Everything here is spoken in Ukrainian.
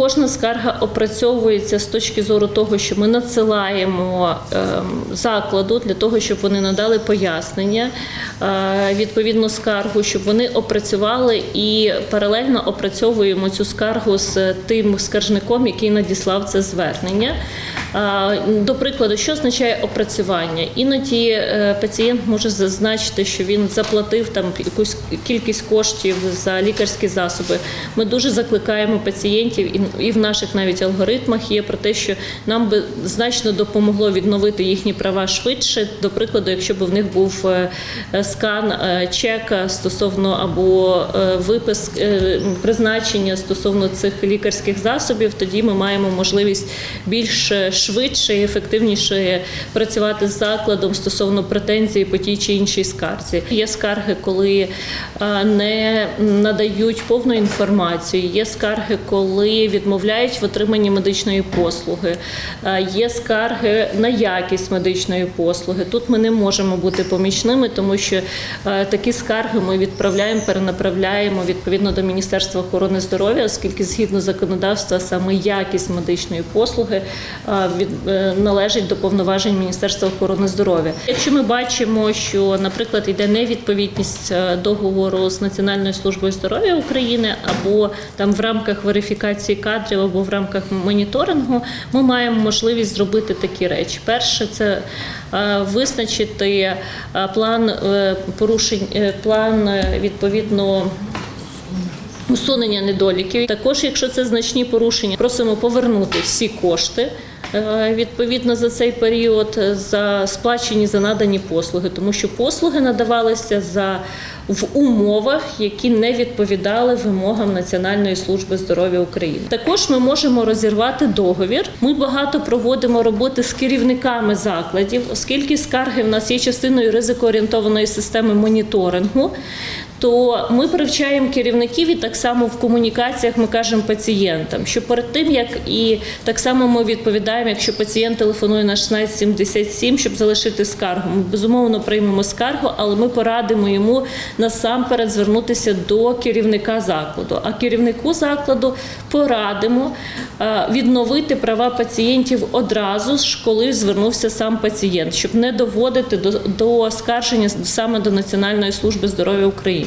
Кожна скарга опрацьовується з точки зору того, що ми надсилаємо ем, закладу для того, щоб вони надали пояснення, е, відповідну скаргу, щоб вони опрацювали і паралельно опрацьовуємо цю скаргу з тим скаржником, який надіслав це звернення. До прикладу, що означає опрацювання? Іноді е, пацієнт може зазначити, що він заплатив там якусь кількість коштів за лікарські засоби. Ми дуже закликаємо пацієнтів, і- в наших навіть алгоритмах є про те, що нам би значно допомогло відновити їхні права швидше. До прикладу, якщо б в них був е, скан е, чека стосовно або випис призначення стосовно цих лікарських засобів, тоді ми маємо можливість більш е, швидше і ефективніше працювати з закладом стосовно претензій по тій чи іншій скарзі. Є скарги, коли не надають повну інформацію. Є скарги, коли відмовляють в отриманні медичної послуги. Є скарги на якість медичної послуги. Тут ми не можемо бути помічними, тому що такі скарги ми відправляємо, перенаправляємо відповідно до Міністерства охорони здоров'я, оскільки згідно законодавства саме якість медичної послуги від е, належить до повноважень Міністерства охорони здоров'я. Якщо ми бачимо, що, наприклад, йде невідповідність е, договору з Національною службою здоров'я України або там в рамках верифікації кадрів або в рамках моніторингу, ми маємо можливість зробити такі речі. Перше, це е, визначити план порушень, план відповідно. Усунення недоліків. Також, якщо це значні порушення, просимо повернути всі кошти. Е, Відповідно за цей період е, за сплачені за надані послуги, тому що послуги надавалися за в умовах, які не відповідали вимогам Національної служби здоров'я України. Також ми можемо розірвати договір. Ми багато проводимо роботи з керівниками закладів, оскільки скарги в нас є частиною ризикоорієнтованої системи моніторингу то ми привчаємо керівників і так само в комунікаціях ми кажемо пацієнтам, що перед тим як і так само ми відповідаємо, якщо пацієнт телефонує на 1677, щоб залишити скаргу. Ми безумовно приймемо скаргу, але ми порадимо йому насамперед звернутися до керівника закладу. А керівнику закладу порадимо е, відновити права пацієнтів одразу ж, коли звернувся сам пацієнт, щоб не доводити до, до оскарження саме до Національної служби здоров'я України.